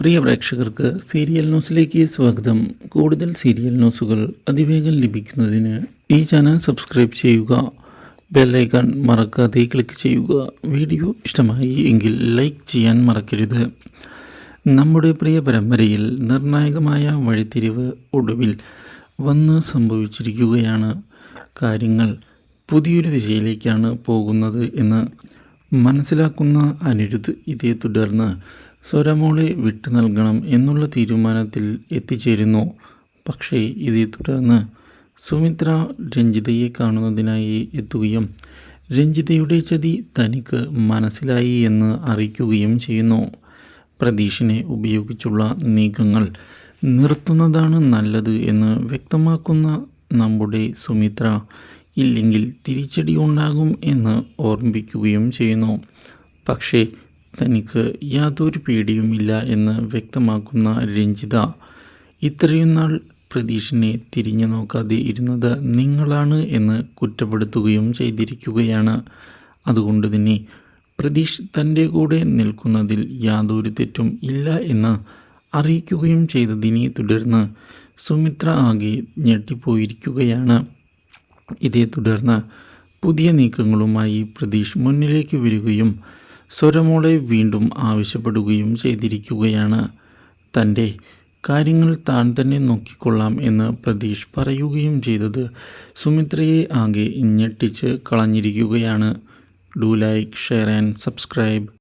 പ്രിയ പ്രേക്ഷകർക്ക് സീരിയൽ ന്യൂസിലേക്ക് സ്വാഗതം. കൂടുതൽ സീരിയൽ ന്യൂസുകൾ അതിവേഗം ലഭിക്കുന്നതിന് ഈ ചാനൽ സബ്സ്ക്രൈബ് ചെയ്യുക ബെല്ലൈക്കൺ മറക്കാതെ ക്ലിക്ക് ചെയ്യുക. വീഡിയോ ഇഷ്ടമായി എങ്കിൽ ലൈക്ക് ചെയ്യാൻ മറക്കരുത്. നമ്മുടെ പ്രിയ പരമ്പരയിൽ നിർണായകമായ വഴിത്തിരിവ് ഒടുവിൽ വന്ന് സംഭവിച്ചിരിക്കുകയാണ്. കാര്യങ്ങൾ പുതിയൊരു ദിശയിലേക്കാണ് പോകുന്നത് എന്ന് മനസ്സിലാക്കുന്ന അനിരുദ്ധ് ഇതേ തുടർന്ന് സ്വരമോളെ വിട്ടു നൽകണം എന്നുള്ള തീരുമാനത്തിൽ എത്തിച്ചേരുന്നു. പക്ഷേ ഇതേ തുടർന്ന് സുമിത്ര രഞ്ജിതയെ കാണുന്നതിനായി എത്തുകയും രഞ്ജിതയുടെ ചതി തനിക്ക് മനസ്സിലായി എന്ന് അറിയിക്കുകയും ചെയ്യുന്നു. പ്രതീഷിനെ ഉപയോഗിച്ചുള്ള നീക്കങ്ങൾ നിർത്തുന്നതാണ് നല്ലത് എന്ന് വ്യക്തമാക്കുന്ന നമ്മുടെ സുമിത്ര ഇല്ലെങ്കിൽ തിരിച്ചടി ഉണ്ടാകും എന്ന് ഓർമ്മിപ്പിക്കുകയും ചെയ്യുന്നു. പക്ഷേ തനിക്ക് യാതൊരു പേടിയുമില്ല എന്ന് വ്യക്തമാക്കുന്ന രഞ്ജിത ഇത്രയും നാൾ പ്രതീഷിനെ തിരിഞ്ഞു നോക്കാതെ ഇരുന്നത് നിങ്ങളാണ് എന്ന് കുറ്റപ്പെടുത്തുകയും ചെയ്തിരിക്കുകയാണ്. അതുകൊണ്ട് തന്നെ പ്രതീഷ് തന്റെ കൂടെ നിൽക്കുന്നതിൽ യാതൊരു തെറ്റും ഇല്ല എന്ന് അറിയിക്കുകയും ചെയ്തതിനെ തുടർന്ന് സുമിത്ര ആകെ ഞെട്ടിപ്പോയിരിക്കുകയാണ്. ഇതേ തുടർന്ന് പുതിയ നീക്കങ്ങളുമായി പ്രതീഷ് മുന്നിലേക്ക് വരികയും സ്വരമോളെ വീണ്ടും ആവശ്യപ്പെടുകയും ചെയ്തിരിക്കുകയാണ്. തന്റെ കാര്യങ്ങൾ താൻ തന്നെ നോക്കിക്കൊള്ളാം എന്ന് പ്രതീഷ് പറയുകയും ചെയ്തത് സുമിത്രയെ ആകെ ഞെട്ടിച്ച് കളഞ്ഞിരിക്കുകയാണ്. Do like share and subscribe.